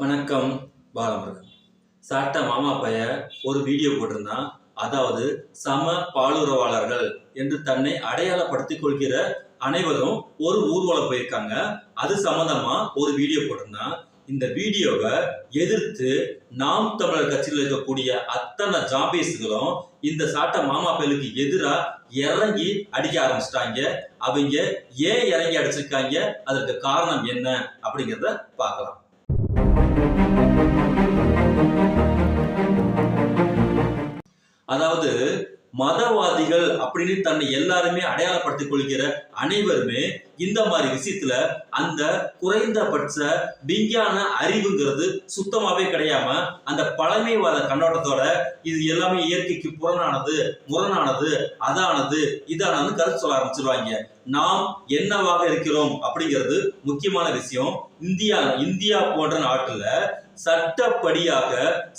வணக்கம் பாலமுருகன். சாட்ட மாமா பைய ஒரு வீடியோ போட்டிருந்தான் அதாவது சம பாலுறவாளர்கள் என்று தன்னை அடையாளப்படுத்திக் கொள்கிற அனைவரும் ஒரு ஊர்வலம் போயிருக்காங்க. அது சம்பந்தமா ஒரு வீடியோ போட்டிருந்தான் இந்த வீடியோவை எதிர்த்து நாம் தமிழர் கட்சியில் இருக்கக்கூடிய அத்தனை ஜாம்பீஸ்களும் இந்த சாட்டை மாமா பயலுக்கு எதிராக இறங்கி அடிக்க ஆரம்பிச்சிட்டாங்க. அவங்க ஏன் இறங்கி அடிச்சிருக்காங்க? அதற்கு காரணம் என்ன? அப்படிங்கிறத பார்க்கலாம். அதாவது மதவாதிகள் அப்படின்னு தன்னை எல்லாருமே அடையாளப்படுத்திக் கொள்கிற அனைவருமே இந்த மாதிரி விஷயத்துல அந்த குறைந்தபட்ச விஞ்ஞான அறிவுங்கிறது சுத்தமாவே கிடையாம அந்த பழமைவாத கண்ணோட்டத்தோட இது எல்லாமே இயற்கைக்கு புறனானது முரணானது அதானது இதானது கருத்து சொல்ல ஆரம்பிச்சிருவாங்க. நாம் என்னவாக இருக்கிறோம் அப்படிங்கிறது முக்கியமான விஷயம். இந்தியா இந்தியா போன்ற நாட்டுல சட்டப்படியாக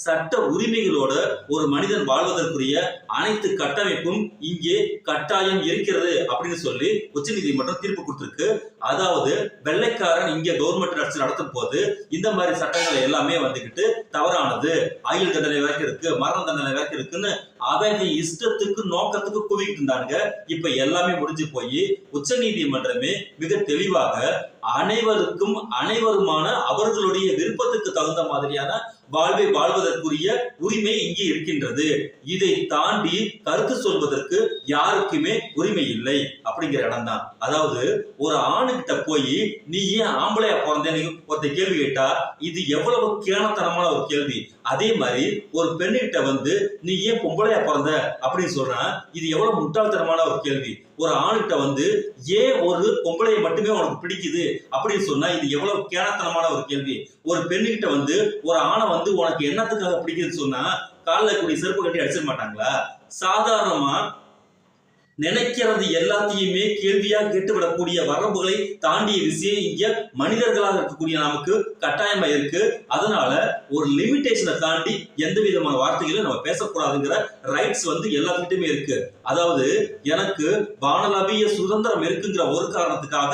சட்ட உரிமைகளோட ஒரு மனிதன் வாழ்வதற்குரிய அனைத்து கட்டமைப்பும் இங்கே கட்டாயம் இருக்கிறது அப்படின்னு சொல்லி உச்சநீதிமன்றம் தீர்ப்பு கொடுத்திருக்கு. அதாவது வெள்ளைக்காரன் இங்க கவர்மெண்ட் அரசு நடத்தும் போது இந்த மாதிரி சட்டங்கள் எல்லாமே வந்துகிட்டு தவறானது. ஆயுள் தண்டனை வரைக்கும் இருக்கு மரண தண்டனை வரைக்கும் இருக்குன்னு அவங்க இஷ்டத்துக்கு நோக்கத்துக்கு குவிக்கிட்டு இருந்தாங்க இப்ப எல்லாமே முடிஞ்சு போய் உச்சநீதிமன்றமே மிக தெளிவாக அனைவருக்கும் அனைவருமான அவர்களுடைய விருப்பத்துக்கு தகுந்த மாதிரியான வாழ்வை வாழ்வதற்குரிய உரிமை இங்கே இருக்கின்றது. இதை தாண்டி கருத்து சொல்வதற்கு யாருக்குமே உரிமை இல்லை அப்படிங்கிற இடம் தான். அதாவது ஒரு ஆணுகிட்ட போய் நீ ஏன் ஆம்பளையா பிறந்தேன்னு ஒருத்த கேள்வி கேட்டா இது எவ்வளவு கேணத்தனமான ஒரு கேள்வி. அதே மாதிரி ஒரு பெண்ணுகிட்ட வந்து நீ ஏன் பொம்பளையா பிறந்த? அப்படின்னு சொல்றா இது எவ்வளவு முட்டாள்தனமான ஒரு கேள்வி. ஒரு ஆணுகிட்ட வந்து ஏன் ஒரு பொம்பளையை மட்டுமே உனக்கு பிடிக்குது? அப்படின்னு சொன்னா இது எவ்வளவு கேனத்தனமான ஒரு கேள்வி. ஒரு பெண்ணுகிட்ட வந்து ஒரு ஆணை வந்து உனக்கு என்னத்துக்காக பிடிக்குதுன்னு சொன்னா காலில் கூடிய செருப்பு கட்டி அடிச்சிட மாட்டாங்களா? சாதாரணமா நினைக்கிறது எல்லாத்தையுமே கேள்வியா கேட்டுவிடக்கூடிய வரம்புகளை தாண்டிய விஷயம் இங்க மனிதர்களாக இருக்கக்கூடிய நமக்கு கட்டாயமா இருக்கு. அதனால ஒரு லிமிடேஷனை தாண்டி எந்த விதமான வார்த்தைகளும் நம்ம பேசக்கூடாதுங்கிற ரைட்ஸ் வந்து எல்லாத்துக்கிட்டுமே இருக்கு. அதாவது எனக்கு வானலாவிய சுதந்திரம் இருக்குங்கிற ஒரு காரணத்துக்காக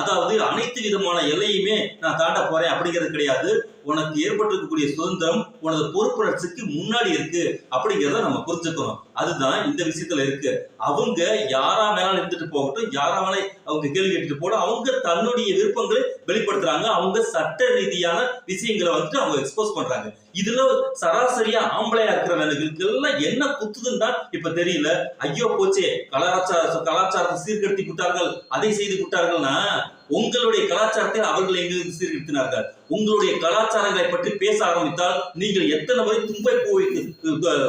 அதாவது அனைத்து விதமான எல்லையுமே நான் தாண்ட போறேன் அப்படிங்கிறது கிடையாது. உனக்கு ஏற்பட்டிருக்கக்கூடிய சுதந்திரம் உனது பொறுப்புணர்ச்சிக்கு முன்னாடி இருக்கு அப்படிங்கிறத நம்ம புரிஞ்சுக்கணும். அதுதான் இந்த விஷயத்துல இருக்கு. அவங்க யாரா மேலே இருந்துட்டு போகட்டும் யாரா வேணாலும் அவங்க கேள்வி கேட்டுட்டு போட அவங்க தன்னுடைய விருப்பங்களை வெளிப்படுத்துறாங்க. அவங்க சட்ட ரீதியான விஷயங்களை வந்துட்டு அவங்க எக்ஸ்போஸ் பண்றாங்க. இதுல சராசரியா ஆம்பளையா இருக்கிறவங்களுக்கு எல்லாம் என்ன குத்துதுன்னு தான் இப்ப தெரியல. ஐயோ போச்சே கலாச்சார கலாச்சாரத்தை சீர்கெடுத்தி விட்டார்கள் அதை செய்து விட்டார்கள்னா உங்களுடைய கலாச்சாரத்தை அவர்கள் எங்களுக்கு சீர்திருத்தினார்கள். உங்களுடைய கலாச்சாரங்களை பற்றி பேச ஆரம்பித்தால் நீங்கள் எத்தனை வரை தும்பை போய்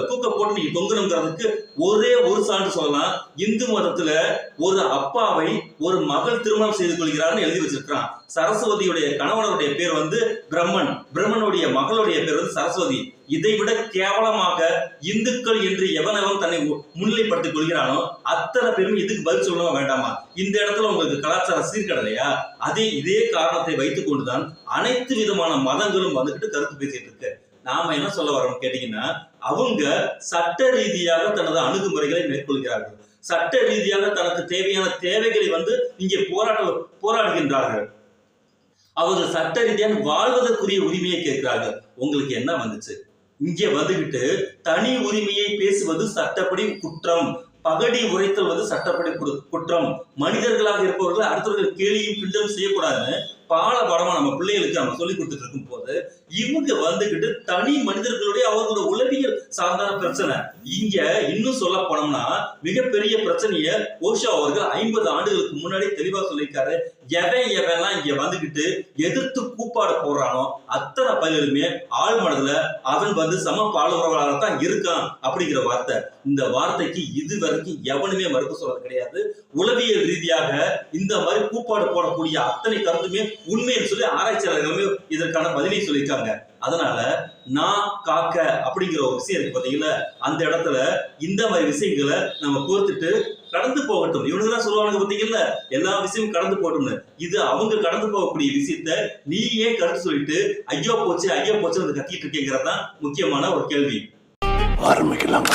தூக்க போட்டு நீங்க தொங்கணுங்கிறதுக்கு ஒரே ஒரு சான்று சொல்லலாம். இந்து மதத்துல ஒரு அப்பாவை ஒரு மகள் திருமணம் செய்து கொள்கிறார்னு எழுதி வச்சிருக்கிறான். சரஸ்வதியுடைய கணவனுடைய பேர் வந்து பிரம்மன். பிரம்மனுடைய மகளுடைய பேர் வந்து சரஸ்வதி. இதை விட கேவலமாக இந்துக்கள் என்று எவனவன் தன்னை மு- முன்னிலைப்படுத்திக் கொள்கிறானோ அத்தனை பேரும் இதுக்கு பதில் சொல்லவும் வேண்டாமா? இந்த இடத்துல உங்களுக்கு கலாச்சார சீர்கடலையா? அதே இதே காரணத்தை வைத்துக் கொண்டுதான் அனைத்து விதமான மதங்களும் வந்துகிட்டு கருத்து பேசிட்டு இருக்கு. நாம என்ன சொல்ல வரோம் கேட்டீங்கன்னா அவங்க சட்ட ரீதியாக தனது அணுகுமுறைகளை மேற்கொள்கிறார்கள். சட்ட ரீதியாக தனக்கு தேவையான தேவைகளை வந்து இங்கே போராட்ட போராடுகின்றார்கள். அவர்கள் சட்ட ரீதியாக வாழ்வதற்குரிய உரிமையை கேட்கிறார்கள். உங்களுக்கு என்ன வந்துச்சு? இங்கே வந்துகிட்டு தனி உரிமையை பேசுவது சட்டப்படி குற்றம். பகடி உரைத்தல் வந்து சட்டப்படி கு- குற்றம். மனிதர்களாக இருப்பவர்கள் அடுத்தவர்கள் கேலியும் கிண்டலும் செய்யக்கூடாதுன்னு பால படமா நம்ம பிள்ளைகளுக்கு நம்ம சொல்லி கொடுத்துட்டு இருக்கும் போது இவங்க வந்துகிட்டு தனி மனிதர்களுடைய அவர்களோட உளவியல் சார்ந்தான பிரச்சனை. இங்க இன்னும் சொல்ல போனோம்னா மிகப்பெரிய பிரச்சனைய ஓஷோ அவர்கள் ஐம்பது ஆண்டுகளுக்கு முன்னாடி தெளிவா சொல்லியிருக்காரு. எவன் எவெல்லாம் இங்க வந்துகிட்டு எதிர்த்து கூப்பாடு போடுறானோ அத்தனை பயிலுமே ஆள் மனதுல அவன் வந்து சம பாலுறவர்களாக தான் இருக்கான் அப்படிங்கிற வார்த்தை. இந்த வார்த்தைக்கு இது வரைக்கும் எவனுமே மறுப்பு சொல்றது கிடையாது. உளவியல் ரீதியாக இந்த மாதிரி கூப்பாடு போடக்கூடிய அத்தனை கருத்துமே உண்மைன்னு சொல்லி ஆராய்ச்சியாளர்களுமே இதற்கான பதிலை சொல்லியிருக்காங்க. அதனால நான் காக்க அப்படிங்கிற ஒரு விஷயம் இருக்கு பாத்தீங்களா அந்த இடத்துல இந்த மாதிரி விஷயங்களை நம்ம கோர்த்துட்டு கடந்து போகட்டும். இவனுக்கு தான் சொல்லுவாங்க பாத்தீங்கல்ல எல்லா விஷயமும் கடந்து போகட்டும்னு. இது அவங்க கடந்து போகக்கூடிய விஷயத்த நீயே கருத்து சொல்லிட்டு ஐயோ போச்சு ஐயோ போச்சுன்னு வந்து கத்திட்டு இருக்கேங்கிறது தான் முக்கியமான ஒரு கேள்வி. ஆரம்பிக்கலாம்.